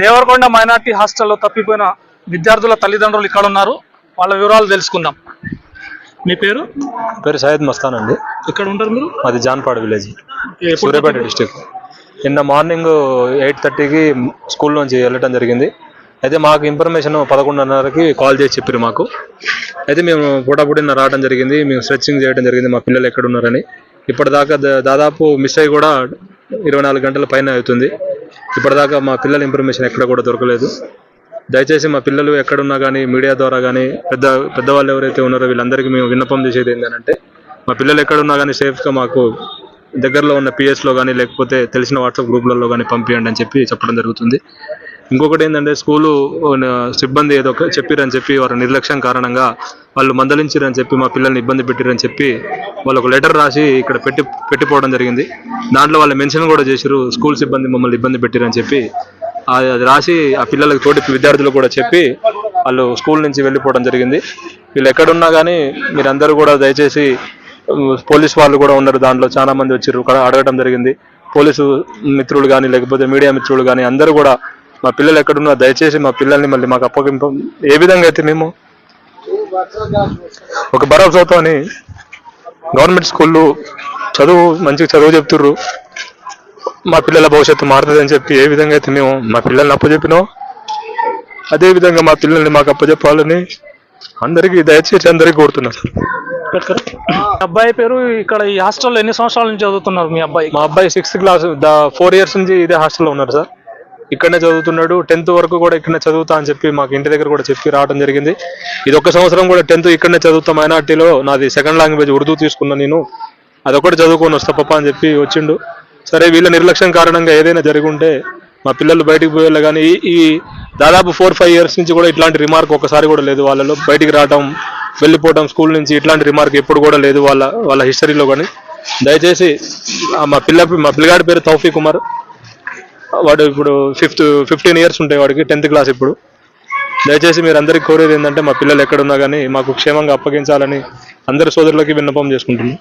Devarakonda minority హాస్టల్లో తప్పిపోయిన విద్యార్థుల తల్లిదండ్రులు ఇక్కడ ఉన్నారు వాళ్ళ వివరాలు తెలుసుకుందాం. మీ పేరు? పేరు సయ్యద్ మస్తాన్ అండి. ఇక్కడ ఉంటారు మీరు? మాది జాన్పాడు విలేజ్. సూర్యాపేట డిస్టిక్. నిన్న మార్నింగ్ ఎయిట్ థర్టీకి స్కూల్ నుంచి వెళ్ళటం జరిగింది. అయితే మాకు ఇన్ఫర్మేషన్ పదకొండున్నరకి కాల్ చేసి చెప్పారు మాకు. అయితే మేము పూటపూటిన రావడం జరిగింది. మేము స్ట్రెచ్చింగ్ చేయడం జరిగింది. మా పిల్లలు ఎక్కడ ఉన్నారని ఇప్పటిదాకా దాదాపు మిస్ అయ్యి కూడా ఇరవై నాలుగు గంటల పైన అవుతుంది. ఇప్పటిదాకా మా పిల్లల ఇన్ఫర్మేషన్ ఎక్కడ కూడా దొరకలేదు. దయచేసి మా పిల్లలు ఎక్కడున్నా కానీ మీడియా ద్వారా కానీ పెద్ద పెద్దవాళ్ళు ఎవరైతే ఉన్నారో వీళ్ళందరికీ మేము విన్నపం చేసేది ఏంటంటే మా పిల్లలు ఎక్కడున్నా కానీ సేఫ్గా మాకు దగ్గరలో ఉన్న పిఎస్లో కానీ లేకపోతే తెలిసిన వాట్సాప్ గ్రూపులలో కానీ పంపించండి అని చెప్పి చెప్పడం జరుగుతుంది. ఇంకొకటి ఏంటంటే స్కూలు సిబ్బంది ఏదో చెప్పిరని చెప్పి వారి నిర్లక్ష్యం కారణంగా వాళ్ళు మందలించిరని చెప్పి మా పిల్లల్ని ఇబ్బంది పెట్టిరని చెప్పి వాళ్ళు ఒక లెటర్ రాసి ఇక్కడ పెట్టి పెట్టిపోవడం జరిగింది. దాంట్లో వాళ్ళు మెన్షన్ కూడా చేసిరు స్కూల్ సిబ్బంది మమ్మల్ని ఇబ్బంది పెట్టిరని చెప్పి. అది రాసి ఆ పిల్లలకు తోటి విద్యార్థులు కూడా చెప్పి వాళ్ళు స్కూల్ నుంచి వెళ్ళిపోవడం జరిగింది. వీళ్ళు ఎక్కడున్నా కానీ మీరందరూ కూడా దయచేసి పోలీస్ వాళ్ళు కూడా ఉన్నారు దాంట్లో చాలా మంది వచ్చారు అడగడం జరిగింది. పోలీసు మిత్రులు కానీ లేకపోతే మీడియా మిత్రులు కానీ అందరూ కూడా మా పిల్లలు ఎక్కడున్నా దయచేసి మా పిల్లల్ని మళ్ళీ మాకు అప్పగింప ఏ విధంగా అయితే మేము ఒక భరోసాతో అని గవర్నమెంట్ స్కూళ్ళు చదువు మంచిగా చదువు చెప్తుర్రు. మా పిల్లల భవిష్యత్తు మారుతుందని చెప్పి ఏ విధంగా అయితే మేము మా పిల్లల్ని అప్పచెప్పినాం అదే విధంగా మా పిల్లల్ని మాకు అప్పచెప్పాలని అందరికీ దయచేసి అందరికీ కోరుతున్నా సార్. అబ్బాయి పేరు ఇక్కడ ఈ హాస్టల్లో ఎన్ని సంవత్సరాల నుంచి చదువుతున్నారు మీ అబ్బాయి? మా అబ్బాయి సిక్స్త్ క్లాస్ ఫోర్ ఇయర్స్ నుంచి ఇదే హాస్టల్లో ఉన్నారు సార్. ఇక్కడనే చదువుతున్నాడు. టెన్త్ వరకు కూడా ఇక్కడనే చదువుతా అని చెప్పి మాకు ఇంటి దగ్గర కూడా చెప్పి రావడం జరిగింది. ఇది ఒక సంవత్సరం కూడా టెన్త్ ఇక్కడనే చదువుతా మైనార్టీలో. నాది సెకండ్ లాంగ్వేజ్ ఉర్దూ తీసుకున్నా నేను. అదొకటి చదువుకొని వస్తా పప్ప అని చెప్పి వచ్చిండు. సరే వీళ్ళ నిర్లక్ష్యం కారణంగా ఏదైనా జరిగి ఉంటే మా పిల్లలు బయటికి పోయేలా కానీ ఈ దాదాపు ఫోర్ ఫైవ్ ఇయర్స్ నుంచి కూడా ఇట్లాంటి రిమార్క్ ఒకసారి కూడా లేదు వాళ్ళలో. బయటికి రావడం వెళ్ళిపోవడం స్కూల్ నుంచి ఇట్లాంటి రిమార్క్ ఎప్పుడు కూడా లేదు వాళ్ళ వాళ్ళ హిస్టరీలో కానీ. దయచేసి మా పిల్ల మా పిల్లగాడి పేరు తౌఫీ కుమార్ వాడు ఇప్పుడు ఫిఫ్త్ ఫిఫ్టీన్ ఇయర్స్ ఉంటాయి వాడికి టెన్త్ క్లాస్ ఇప్పుడు. దయచేసి మీరు అందరికీ కోరేది ఏంటంటే మా పిల్లలు ఎక్కడున్నా కానీ మాకు క్షేమంగా అప్పగించాలని అందరి సోదరులకి విన్నపం చేసుకుంటున్నాం.